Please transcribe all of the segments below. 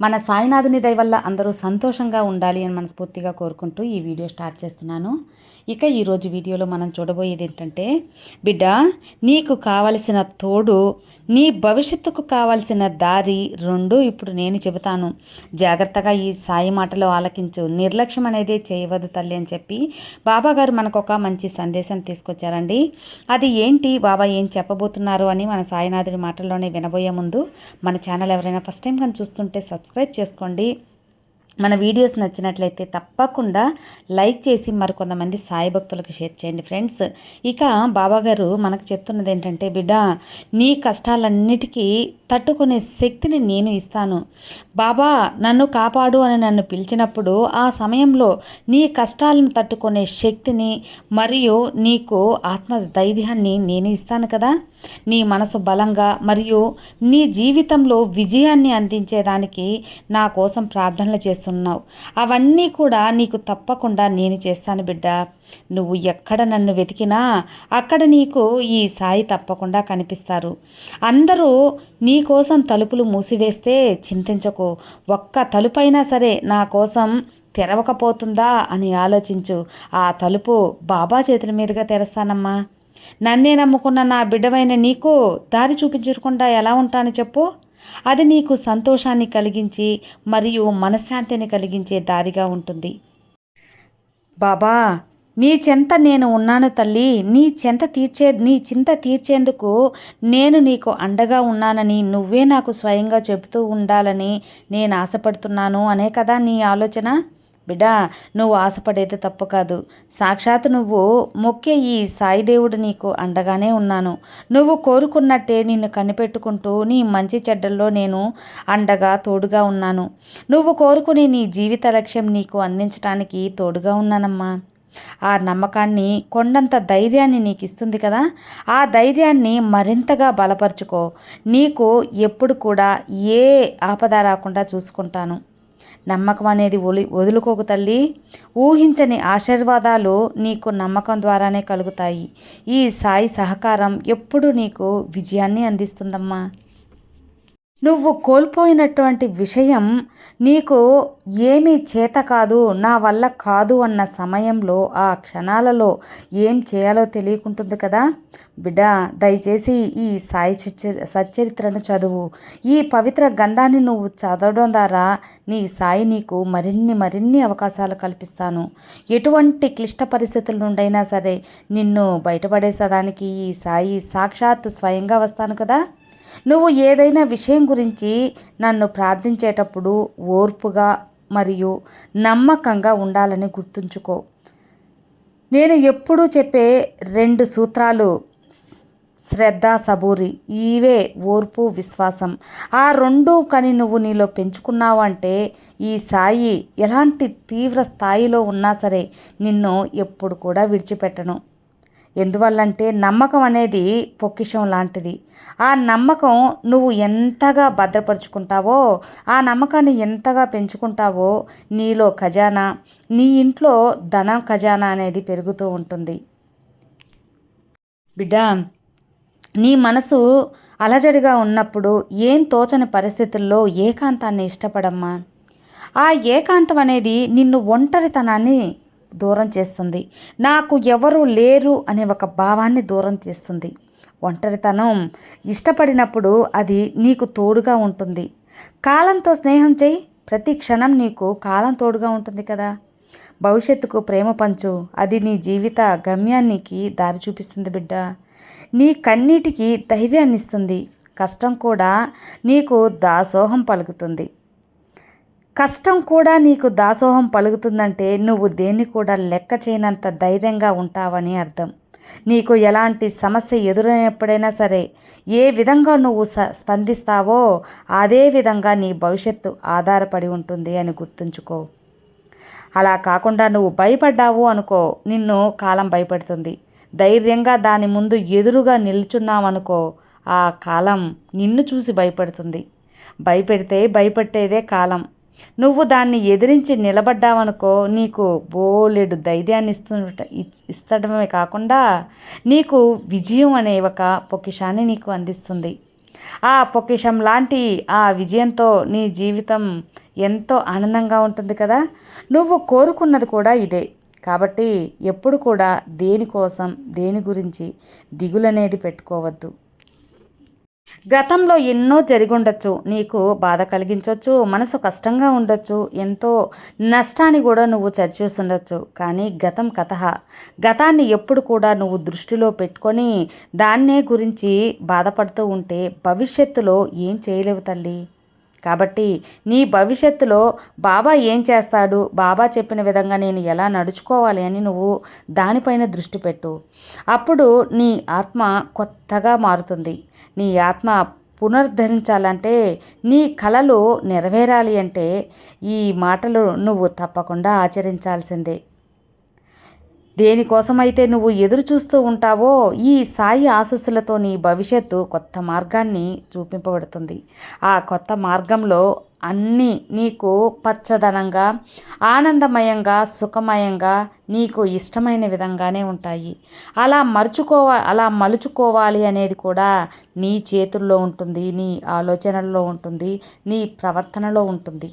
మన సాయినాథుని దయ వల్ల అందరూ సంతోషంగా ఉండాలి అని మనస్ఫూర్తిగా కోరుకుంటూ ఈ వీడియో స్టార్ట్ చేస్తున్నాను. ఇక ఈరోజు వీడియోలో మనం చూడబోయేది ఏంటంటే బిడ్డ నీకు కావలసిన తోడు నీ భవిష్యత్తుకు కావలసిన దారి రెండు ఇప్పుడు నేను చెబుతాను. జాగ్రత్తగా ఈ సాయి మాటలు ఆలకించు. నిర్లక్ష్యం అనేది చేయవద్దు తల్లి అని చెప్పి బాబా గారు మనకు ఒక మంచి సందేశం తీసుకొచ్చారండి. అది ఏంటి? బాబా ఏం చెప్పబోతున్నారు అని మన సాయినాథుడి మాటల్లోనే వినబోయే ముందు మన ఛానల్ ఎవరైనా ఫస్ట్ టైం కానీ చూస్తుంటే సబ్స్క్రైబ్ చేసుకోండి. మన వీడియోస్ నచ్చినట్లయితే తప్పకుండా లైక్ చేసి మరికొంతమంది సాయి భక్తులకు షేర్ చేయండి ఫ్రెండ్స్. ఇక బాబాగారు మనకు చెప్తున్నది ఏంటంటే బిడ్డ నీ కష్టాలన్నిటికీ తట్టుకునే శక్తిని నేను ఇస్తాను. బాబా నన్ను కాపాడు అని నన్ను పిలిచినప్పుడు ఆ సమయంలో నీ కష్టాలను తట్టుకునే శక్తిని మరియు నీకు ఆత్మ ధైర్యాన్ని నేను ఇస్తాను కదా. నీ మనసు బలంగా మరియు నీ జీవితంలో విజయాన్ని అందించేదానికి నా కోసం ప్రార్థనలు చేస్తున్నావు. అవన్నీ కూడా నీకు తప్పకుండా నేను చేస్తాను బిడ్డ. నువ్వు ఎక్కడ నన్ను వెతికినా అక్కడ నీకు ఈ సాయి తప్పకుండా కనిపిస్తారు. అందరూ నీ నీకోసం తలుపులు మూసివేస్తే చింతించకు. ఒక్క తలుపైనా సరే నా కోసం తెరవకపోతుందా అని ఆలోచించు. ఆ తలుపు బాబా చేతుల మీదుగా తెరస్తానమ్మా. నన్నే నమ్ముకున్న నా బిడ్డవైన నీకు దారి చూపించకుండా ఎలా ఉంటాను చెప్పు. అది నీకు సంతోషాన్ని కలిగించి మరియు మనశ్శాంతిని కలిగించే దారిగా ఉంటుంది. బాబా నీ చెంత నేను ఉన్నాను తల్లి. నీ చెంత తీర్చే నీ చింత తీర్చేందుకు నేను నీకు అండగా ఉన్నానని నువ్వే నాకు స్వయంగా చెబుతూ ఉండాలని నేను ఆశపడుతున్నాను అనే కదా నీ ఆలోచన? బిడా నువ్వు ఆశపడేది తప్పు కాదు. సాక్షాత్ నువ్వు మొక్కే ఈ సాయిదేవుడు నీకు అండగానే ఉన్నాను. నువ్వు కోరుకున్నట్టే నిన్ను కనిపెట్టుకుంటూ నీ మంచి చెడ్డల్లో నేను అండగా తోడుగా ఉన్నాను. నువ్వు కోరుకునే నీ జీవిత లక్ష్యం నీకు అందించడానికి తోడుగా ఉన్నానమ్మా. ఆ నమ్మకాన్ని కొండంత ధైర్యాన్ని నీకు ఇస్తుంది కదా? ఆ ధైర్యాన్ని మరింతగా బలపరుచుకో. నీకు ఎప్పుడు కూడా ఏ ఆపద రాకుండా చూసుకుంటాను. నమ్మకం అనేది ఒలి వదులుకోకు తల్లి. ఊహించని ఆశీర్వాదాలు నీకు నమ్మకం ద్వారానే కలుగుతాయి. ఈ సాయి సహకారం ఎప్పుడు నీకు విజయాన్ని అందిస్తుందమ్మా. నువ్వు కోల్పోయినటువంటి విషయం నీకు ఏమీ చేత కాదు నా వల్ల కాదు అన్న సమయంలో ఆ క్షణాలలో ఏం చేయాలో తెలియకుంటుంది కదా? బిడ్డ దయచేసి ఈ సాయి సచ్చరిత్రను చదువు. ఈ పవిత్ర గంధాన్ని నువ్వు చదవడం ద్వారా నీ సాయి నీకు మరిన్ని మరిన్ని అవకాశాలు కల్పిస్తాను. ఎటువంటి క్లిష్ట పరిస్థితుల నుండైనా సరే నిన్ను బయటపడేసేదానికి ఈ సాయి సాక్షాత్ స్వయంగా వస్తాను కదా? నువ్వు ఏదైనా విషయం గురించి నన్ను ప్రార్థించేటప్పుడు ఓర్పుగా మరియు నమ్మకంగా ఉండాలని గుర్తుంచుకో. నేను ఎప్పుడూ చెప్పే రెండు సూత్రాలు శ్రద్ధ సబూరి. ఇవే ఓర్పు విశ్వాసం. ఆ రెండు కని నువ్వు నీలో పెంచుకున్నావు అంటే ఈ సాయి ఎలాంటి తీవ్ర స్థాయిలో ఉన్నా సరే నిన్ను ఎప్పుడు కూడా విడిచిపెట్టను. ఎందువల్లంటే నమ్మకం అనేది పొక్కిషం లాంటిది. ఆ నమ్మకం నువ్వు ఎంతగా భద్రపరుచుకుంటావో ఆ నమ్మకాన్ని ఎంతగా పెంచుకుంటావో నీలో ఖజానా నీ ఇంట్లో ధనం ఖజానా అనేది పెరుగుతూ ఉంటుంది. బిడ్డ నీ మనసు అలజడిగా ఉన్నప్పుడు ఏం తోచని పరిస్థితుల్లో ఏకాంతాన్ని ఇష్టపడమ్మా? ఆ ఏకాంతం అనేది నిన్ను ఒంటరితనాన్ని దూరం చేస్తుంది. నాకు ఎవరు లేరు అనే ఒక భావాన్ని దూరం చేస్తుంది. ఒంటరితనం ఇష్టపడినప్పుడు అది నీకు తోడుగా ఉంటుంది. కాలంతో స్నేహం చేయి. ప్రతి క్షణం నీకు కాలం తోడుగా ఉంటుంది కదా. భవిష్యత్తుకు ప్రేమ పంచు. అది నీ జీవిత గమ్యానికి దారి చూపిస్తుంది బిడ్డ. నీ కన్నీటికి ధైర్యాన్ని ఇస్తుంది కష్టం కూడా నీకు దాసోహం పలుకుతుంది. కష్టం కూడా నీకు దాసోహం పలుకుతుందంటే నువ్వు దేన్ని కూడా లెక్క చేయనంత ధైర్యంగా ఉంటావని అర్థం. నీకు ఎలాంటి సమస్య ఎదురైనప్పుడైనా సరే ఏ విధంగా నువ్వు స్పందిస్తావో అదే విధంగా నీ భవిష్యత్తు ఆధారపడి ఉంటుంది అని గుర్తుంచుకో. అలా కాకుండా నువ్వు భయపడ్డావు అనుకో నిన్ను కాలం భయపెడుతుంది. ధైర్యంగా దాని ముందు ఎదురుగా నిల్చున్నావనుకో ఆ కాలం నిన్ను చూసి భయపడుతుంది. భయపెడితే భయపెట్టేదే కాలం. నువ్వు దాన్ని ఎదిరించి నిలబడ్డావనుకో నీకు బోలెడు ధైర్యాన్ని ఇస్తు ఇస్తడమే కాకుండా నీకు విజయం అనే ఒక పొకిషాన్ని నీకు అందిస్తుంది. ఆ పొకిషం లాంటి ఆ విజయంతో నీ జీవితం ఎంతో ఆనందంగా ఉంటుంది కదా? నువ్వు కోరుకున్నది కూడా ఇదే. కాబట్టి ఎప్పుడు కూడా దేనికోసం దేని గురించి దిగులనేది పెట్టుకోవద్దు. గతంలో ఎన్నో జరిగుండొచ్చు. నీకు బాధ కలిగించవచ్చు మనసు కష్టంగా ఉండొచ్చు ఎంతో నష్టాన్ని కూడా నువ్వు చరిచూస్తుండొచ్చు. కానీ గతం కథ. గతాన్ని ఎప్పుడు కూడా నువ్వు దృష్టిలో పెట్టుకొని దాన్నే గురించి బాధపడుతూ ఉంటే భవిష్యత్తులో ఏం చేయలేవు తల్లి. కాబట్టి నీ భవిష్యత్తులో బాబా ఏం చేస్తాడు? బాబా చెప్పిన విధంగా నేను ఎలా నడుచుకోవాలి అని నువ్వు దానిపైన దృష్టి పెట్టు. అప్పుడు నీ ఆత్మ కొత్తగా మారుతుంది. నీ ఆత్మ పునరుద్ధరించాలంటే నీ కళలు నెరవేరాలి అంటే ఈ మాటలు నువ్వు తప్పకుండా ఆచరించాల్సిందే. దేనికోసమైతే నువ్వు ఎదురు చూస్తూ ఉంటావో ఈ సాయి ఆశస్సులతో నీ భవిష్యత్తు కొత్త మార్గాన్ని చూపింపబడుతుంది. ఆ కొత్త మార్గంలో అన్నీ నీకు పచ్చదనంగా ఆనందమయంగా సుఖమయంగా నీకు ఇష్టమైన విధంగానే ఉంటాయి. అలా మరుచుకోవా అలా మలుచుకోవాలి అనేది కూడా నీ చేతుల్లో ఉంటుంది నీ ఆలోచనల్లో ఉంటుంది నీ ప్రవర్తనలో ఉంటుంది.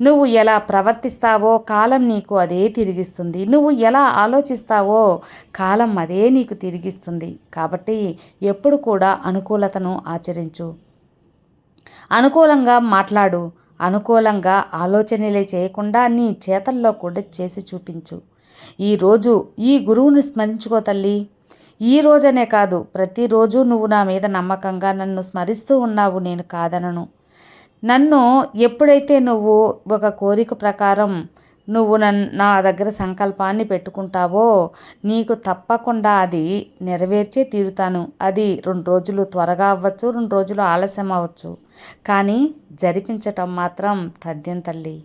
నువ్వు ఎలా ప్రవర్తిస్తావో కాలం నీకు అదే తిరిగిస్తుంది. నువ్వు ఎలా ఆలోచిస్తావో కాలం అదే నీకు తిరిగిస్తుంది. కాబట్టి ఎప్పుడు కూడా అనుకూలతను ఆచరించు. అనుకూలంగా మాట్లాడు. అనుకూలంగా ఆలోచనలే చేయకుండా నీ చేతల్లో కూడా చేసి చూపించు. ఈరోజు ఈ గురువుని స్మరించుకో తల్లి. ఈ రోజనే కాదు ప్రతిరోజు నువ్వు నా మీద నమ్మకంగా నన్ను స్మరిస్తూ ఉన్నావు నేను కాదనను. నన్ను ఎప్పుడైతే నువ్వు ఒక కోరిక ప్రకారం నువ్వు నన్ను నా దగ్గర సంకల్పాన్ని పెట్టుకుంటావో నీకు తప్పకుండా అది నెరవేర్చే తీరుతాను. అది రెండు రోజులు త్వరగా అవ్వచ్చు రెండు రోజులు ఆలస్యం అవ్వచ్చు. కానీ జరిపించటం మాత్రం తథ్యం తల్లి.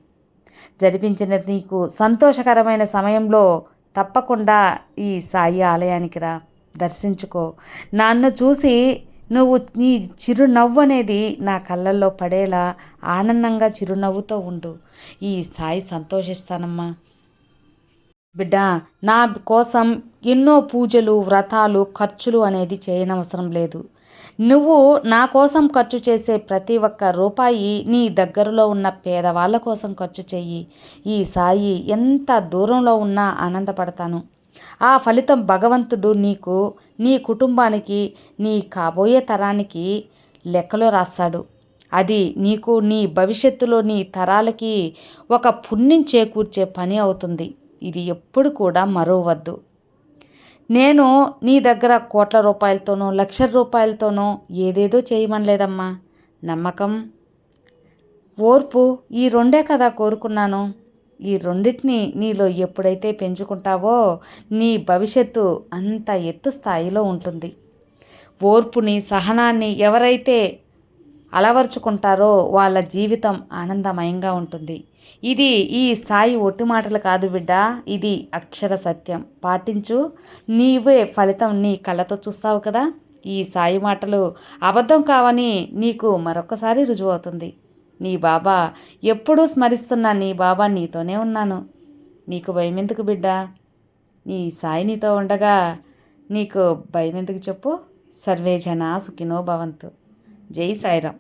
జరిపించిన నీకు సంతోషకరమైన సమయంలో తప్పకుండా ఈ సాయి ఆలయానికి రా. దర్శించుకో. నన్ను చూసి నువ్వు నీ చిరునవ్వు అనేది నా కళ్ళల్లో పడేలా ఆనందంగా చిరునవ్వుతో ఉండు. ఈ సాయి సంతోషిస్తానమ్మా. బిడ్డ నా కోసం ఎన్నో పూజలు వ్రతాలు ఖర్చులు అనేది చేయనవసరం లేదు. నువ్వు నా కోసం ఖర్చు చేసే ప్రతి ఒక్క రూపాయి నీ దగ్గరలో ఉన్న పేదవాళ్ళ కోసం ఖర్చు చెయ్యి. ఈ సాయి ఎంత దూరంలో ఉన్నా ఆనందపడతాను. ఆ ఫలితం భగవంతుడు నీకు నీ కుటుంబానికి నీ కాబోయే తరానికి లెక్కలో రాస్తాడు. అది నీకు నీ భవిష్యత్తులో నీ తరాలకి ఒక పుణ్యం చేకూర్చే పని అవుతుంది. ఇది ఎప్పుడు కూడా మరవద్దు నేను నీ దగ్గర కోట్ల రూపాయలతోనో లక్షల రూపాయలతోనో ఏదేదో చేయమనలేదమ్మా. నమ్మకం? ఓర్పు? ఈ రెండే కదా కోరుకున్నాను. ఈ రెండింటిని నీలో ఎప్పుడైతే పెంచుకుంటావో నీ భవిష్యత్తు అంత ఎత్తు స్థాయిలో ఉంటుంది. ఓర్పుని సహనాన్ని ఎవరైతే అలవర్చుకుంటారో వాళ్ళ జీవితం ఆనందమయంగా ఉంటుంది. ఇది ఈ సాయి ఒట్టి మాటలు కాదు బిడ్డ ఇది అక్షర సత్యం. పాటించు నీవే ఫలితం నీ కళ్ళతో చూస్తావు కదా. ఈ సాయి మాటలు అబద్ధం కావని నీకు మరొకసారి రుజువవుతుంది. నీ బాబా ఎప్పుడూ స్మరిస్తున్నా నీ బాబా నీతోనే ఉన్నాను. నీకు భయం ఎందుకు బిడ్డ? నీ సాయి నీతో ఉండగా నీకు భయం ఎందుకు చెప్పు? సర్వే జనా సుఖినో భవంతు. జై సాయిరామ్.